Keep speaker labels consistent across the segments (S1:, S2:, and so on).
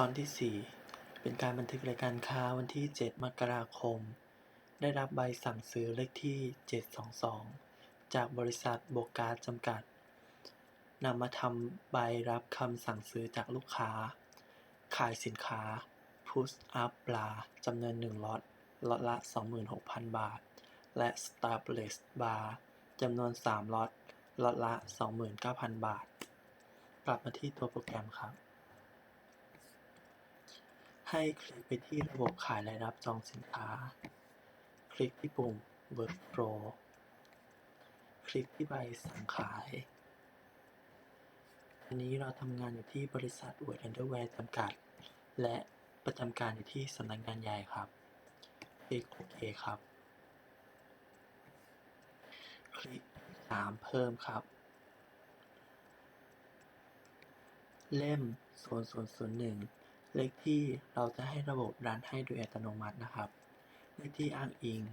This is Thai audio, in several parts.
S1: ตอนที่ 4 เป็นการบันทึกรายการค้าวันที่ 7 มกราคม ได้รับใบสั่งซื้อเลขที่ 722 จากบริษัทโบกาจำกัด นำมาทำใบรับคำสั่งซื้อจากลูกค้า ขายสินค้า Push Up Bra จำนวน1ล็อตล็อตละ 26,000 บาท และ Strapless Bar จำนวน 3ล็อตล็อตละ 29,000 บาท กลับมาที่ตัวโปรแกรมครับ ให้คลิกไปที่ระบบขายและรับจองสินค้า คลิกที่ปุ่ม Workflow คลิกที่ใบสั่งขาย อันนี้เราทำงานอยู่ที่บริษัท w o r d Underwear จำกัด และประจำการอยู่ที่สำนักงานใหญ่ครับ คลิกโอเคครับ คลิก3เพิ่มครับ เล่ม 0001 เลขที่เราจะให้ระบบรันให้โดยอัตโนมัตินะครับ เลขที่อ้างอิง 22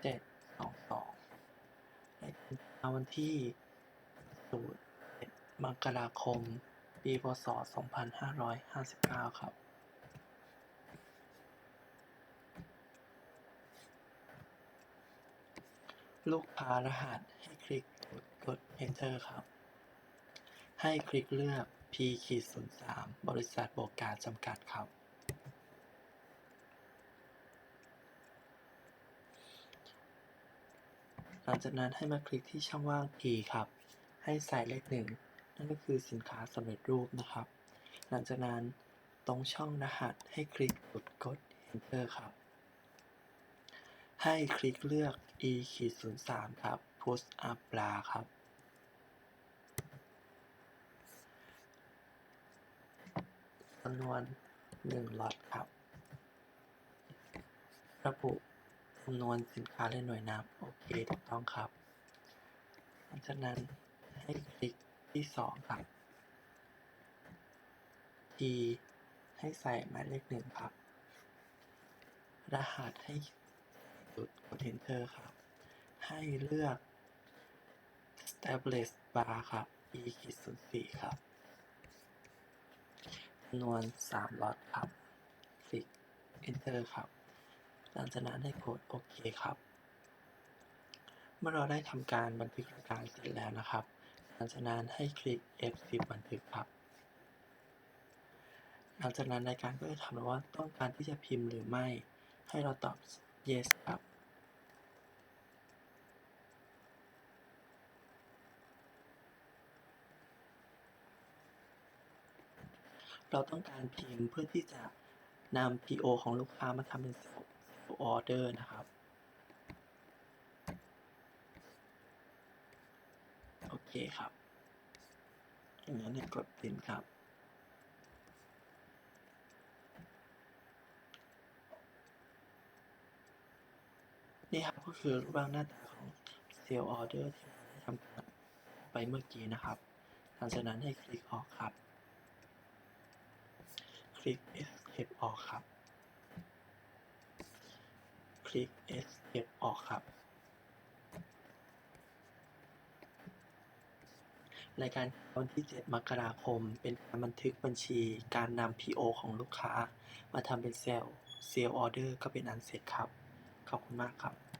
S1: เจ็ดสองสองในวันที่ศูนย์เอ็ดมกราคม ปีพศสองพันห้าร้อยห้าสิบเก้าครับ ลูกค้ารหัสให้คลิกกด enter ครับ ให้คลิกเลือก P ขีด03บริษัทโบกาจำกัดครับ หลังจากนั้นให้มาคลิกที่ช่องว่าง P ครับ ให้ใส่เลขหนึ่งนั่นก็คือสินค้าสำเร็จรูปนะครับ หลังจากนั้นตรงช่องรหัสให้คลิกกดกด enter ครับ ให้คลิกเลือก e ขีด03ครับ push up bra ครับ จำนวน1ล็อตครับ ระบุจำนวนสินค้าและหน่วยนับโอเคถูกต้องครับ หลังจากนั้นให้คลิกที่2ครับ T ให้ใส่หมายเลขหนึ่งครับ รหัสให้ กดกด enter ครับ ให้เลือก established bar ครับ e ขีด04ครับจำนวน3ล็อตครับ คลิก enter ครับ หลังจากนั้นให้กดโอเคครับ เมื่อเราได้ทำการบันทึกรายการเสร็จแล้วนะครับ หลังจากนั้นให้คลิก F10 บันทึกครับหลังจากนั้นรายการก็จะถามเราว่าต้องการที่จะพิมพ์หรือไม่ ให้เราตอบ yes ครับ เราต้องการพิมพ์เพื่อที่จะนำ PO ของลูกค้ามาทำเป็น self order นะครับ โอเคครับอย่างนั้นกดพิมพ์ครับ นี่ครับก็คือรูปร่างหน้าตาของ Sale Order ที่เราได้ทำไปเมื่อกี้นะครับ หลังจากนั้นให้คลิกออกครับ คลิก Escape ออกครับ คลิก Escape ออกครับ รายการวันที่ 7 มกราคม เป็นการบันทึกบัญชีการนำ PO ของลูกค้า มาทำเป็นเซลล์ Sale Order ก็เป็นอันเสร็จครับ ขอบคุณมากครับ